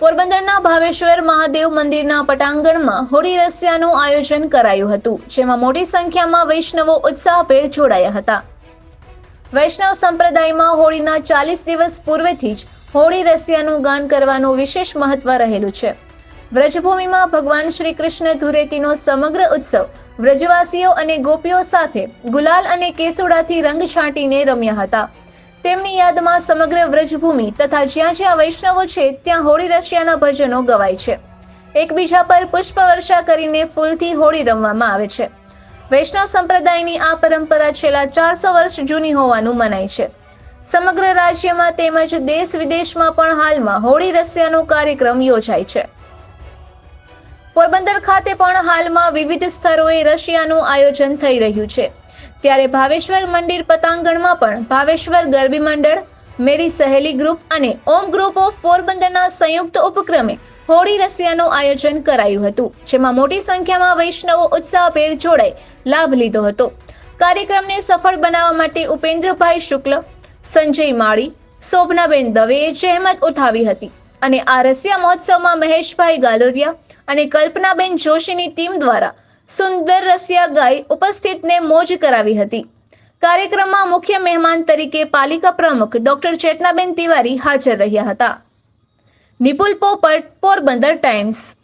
પોરબંદરના ભાવેશ્વર મહાદેવ મંદિરના પટાંગણમાં હોળી રસિયાનું આયોજન કરાયું હતું, જેમાં મોટી સંખ્યામાં વૈષ્ણવો ઉત્સાહભેર જોડાયા હતા. વૈષ્ણવ સંપ્રદાયમાં હોળીના ચાલીસ દિવસ પૂર્વેથી જ હોળી રસિયાનું ગાન કરવાનું વિશેષ મહત્વ રહેલું છે. વ્રજભૂમિમાં ભગવાન શ્રી કૃષ્ણ ધુરેતીનો સમગ્ર ઉત્સવ વ્રજવાસીઓ અને ગોપીઓ સાથે ગુલાલ અને કેસુડાથી રંગ છાંટીને રમ્યા હતા. તેમની યાદમાં સમગ્ર વ્રજભૂમિ તથા જ્યાં જ્યાં વૈષ્ણવો છે, ત્યાં હોળી રશિયાના ભજનો ગવાય છે. એકબીજા પર પુષ્પવર્ષા કરીને ફૂલથી હોળી રમવામાં આવે છે. વૈષ્ણવ સંપ્રદાયની આ પરંપરા છેલ્લા ચારસો વર્ષ જૂની હોવાનું મનાય છે. સમગ્ર રાજ્યમાં તેમજ દેશ વિદેશમાં પણ હાલમાં હોળી રસિયાનો કાર્યક્રમ યોજાય છે. પોરબંદર ખાતે પણ હાલમાં વિવિધ સ્થળોએ રશિયાનું આયોજન થઈ રહ્યું છે. ત્યારે ભાવેશ્વર મંદિર પતાંગણમાં પણ ભાવેશ્વર ગરબી મંડળ, મેરી સહેલી ગ્રુપ અને ઓમ ગ્રુપ ઓફ પોરબંદરના સંયુક્ત ઉપક્રમે હોળી રસિયાનું આયોજન કરાયું હતું, જેમાં મોટી સંખ્યામાં વૈષ્ણવો ઉત્સાહભેર જોડાઈ લાભ લીધો હતો. કાર્યક્રમને સફળ બનાવવા માટે ઉપેન્દ્રભાઈ શુક્લ, સંજય માળી, શોભનાબેન દવેએ જહેમત ઉઠાવી હતી અને આ રસિયા મહોત્સવમાં મહેશભાઈ ગાલોરિયા અને કલ્પનાબેન જોશીની ટીમ દ્વારા સુંદર રસિયા ગાય ઉપસ્થિતને મોજ કરાવી હતી. કાર્યક્રમમાં મુખ્ય મહેમાન તરીકે પાલિકા પ્રમુખ ડોક્ટર ચેતનાબેન તિવારી હાજર રહ્યા હતા. નિપુલ પોપટ, પોરબંદર ટાઈમ્સ.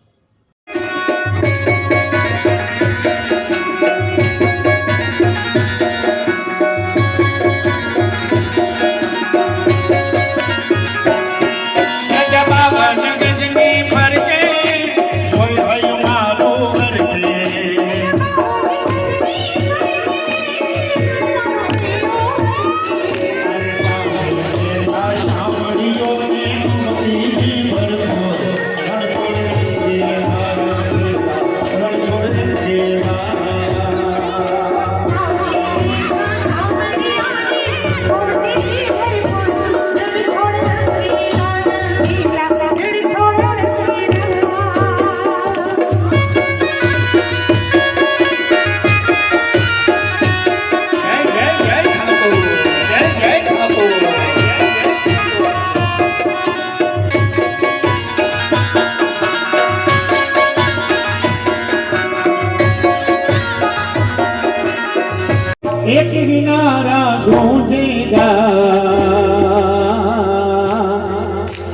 एक किनारा गूंजेगा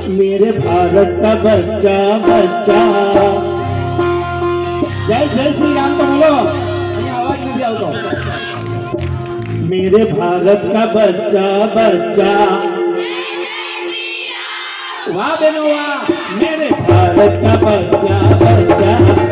मेरे भारत का बच्चा बच्चा। जय जय श्री राम तो बोलो। आवाज़ नहीं आओ तो। मेरे भारत का बच्चा बच्चा। वाह बेनो वाह मेरे भारत का बच्चा बच्चा।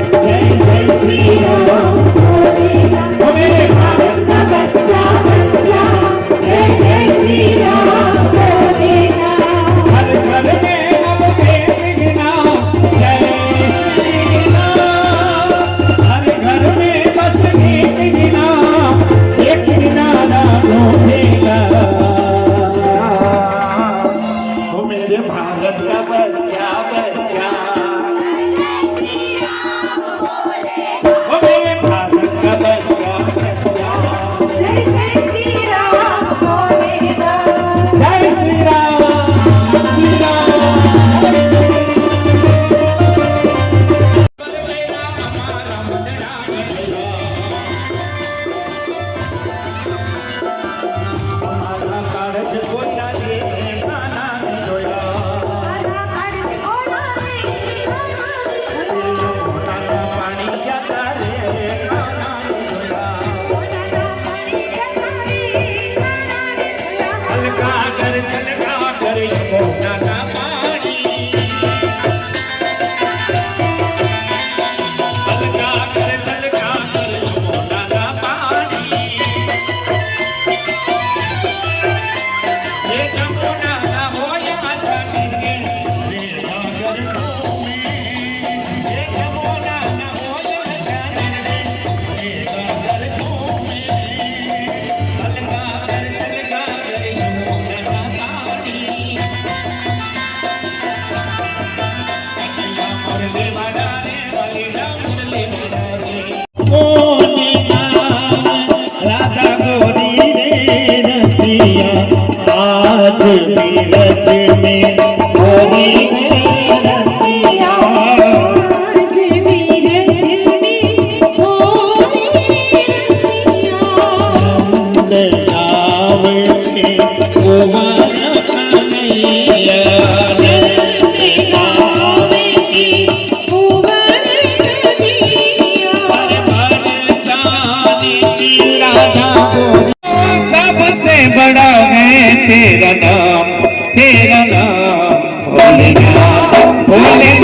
ચડાવે તેરા નામ તેરા નામ ભોલેનાથ ભોલેનાથ.